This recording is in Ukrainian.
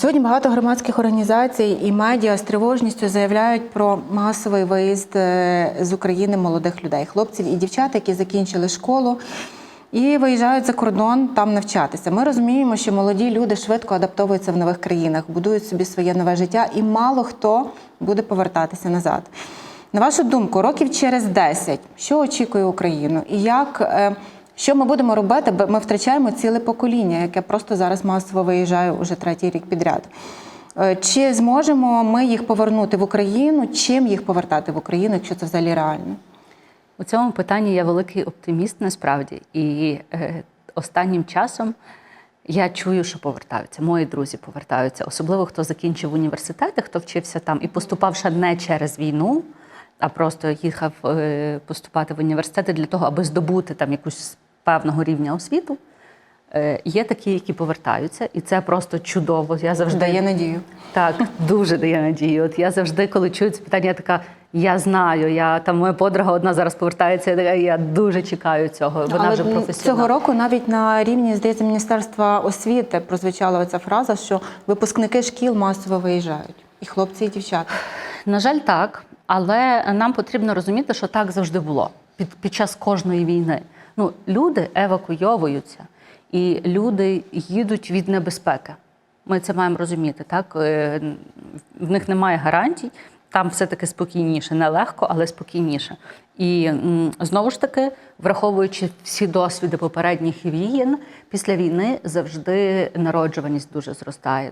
Сьогодні багато громадських організацій і медіа з тривожністю заявляють про масовий виїзд е, з України молодих людей, хлопців і дівчат, які закінчили школу і виїжджають за кордон там навчатися. Ми розуміємо, що молоді люди швидко адаптовуються в нових країнах, будують собі своє нове життя, і мало хто буде повертатися назад. На вашу думку, років через 10, що очікує Україну, і як е, що ми будемо робити? Ми втрачаємо ціле покоління, яке просто зараз масово виїжджає уже третій рік підряд. Е, Чи зможемо ми їх повернути в Україну? Чим їх повертати в Україну, якщо це взагалі реально? У цьому питанні я великий оптиміст насправді. І е, останнім часом я чую, що повертаються. Мої друзі повертаються, особливо хто закінчив університети, хто вчився там і поступав ще не через війну, а просто їхав е, поступати в університети для того, аби здобути там якусь певного рівня освіту. Е, Є такі, які повертаються, і це просто чудово. Я завжди Дає надію. так, дуже дає надію. От я завжди, коли чую це питання, я така. Я знаю, я там моя подруга одна зараз повертається. Я я дуже чекаю цього. Вона Але вже м, професіонал. цього року навіть на рівні здається Міністерства освіти прозвучала оця фраза, що випускники шкіл масово виїжджають, і хлопці, і дівчата. На жаль, так. Але нам потрібно розуміти, що так завжди було під, під час кожної війни. Ну, люди евакуйовуються, і люди їдуть від небезпеки. Ми це маємо розуміти. Так? Е, В них немає гарантій. Там все-таки спокійніше, не легко, але спокійніше. І знову ж таки, враховуючи всі досвіди попередніх війн, після війни завжди народжуваність дуже зростає.